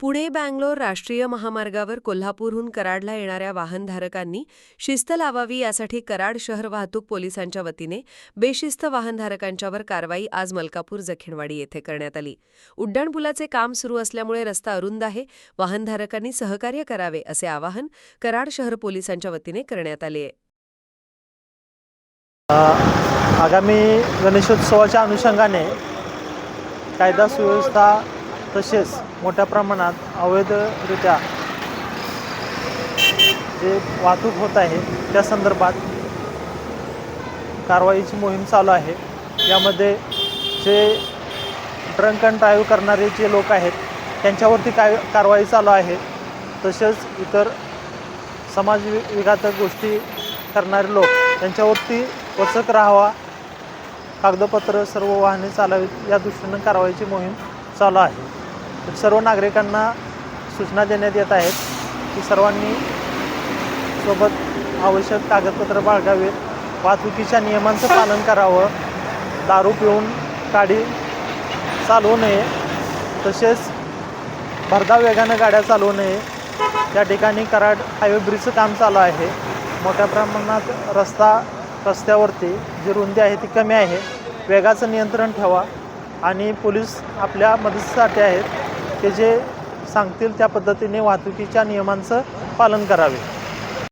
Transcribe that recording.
पुणे बँगलोर राष्ट्रीय महामार्गावर कोल्हापूरहून कराडला येणाऱ्या वाहनधारकांनी शिस्त लावावी यासाठी कराड शहर वाहतूक पोलिसांच्या वतीने बेशिस्त वाहनधारकांच्यावर कारवाई आज मलकापूर जखिणवाडी येथे करण्यात आली. उड्डाणपुलाचे काम सुरू असल्यामुळे रस्ता अरुंद आहे वाहनधारकांनी सहकार्य करावे असे आवाहन कराड शहर पोलिसांच्या वतीने करण्यात आले आहे. आगामी गणेशोत्सवाच्या अनुषंगाने कायदा सुव्यवस्था तसेच मोठ्या प्रमाणात अवैधरित्या जे वाहतूक होत आहे त्या संदर्भात कारवाईची मोहीम चालू आहे. यामध्ये जे ड्रंक अँड ड्राईव्ह करणारे जे लोक आहेत त्यांच्यावरती काय कारवाई चालू आहे तसेच इतर समाज विघातक गोष्टी करणारे लोक त्यांच्यावरती वचक राहावा कागदपत्र सर्व वाहने चालावीत या दृष्टीनं कारवाईची मोहीम चालू आहे. तर सर्व नागरिकांना सूचना देण्यात येत आहेत की सर्वांनी सोबत आवश्यक कागदपत्र बाळगावेत. वाहतुकीच्या नियमांचं पालन करावं. दारू पिऊन गाडी चालवू नये. तसेच भरधाव वेगानं गाड्या चालवू नये. या ठिकाणी कराड हायवे ब्रिजचं काम चालू आहे. मोठ्या प्रमाणात रस्ता रस्त्यावरती जी रुंदी आहे ती कमी आहे. वेगाचं नियंत्रण ठेवा आणि पोलीस आपल्या मदतीसाठी आहेत. ते जे सांगतील त्या पद्धतीने वाहतुकीच्या नियमांचं पालन करावे.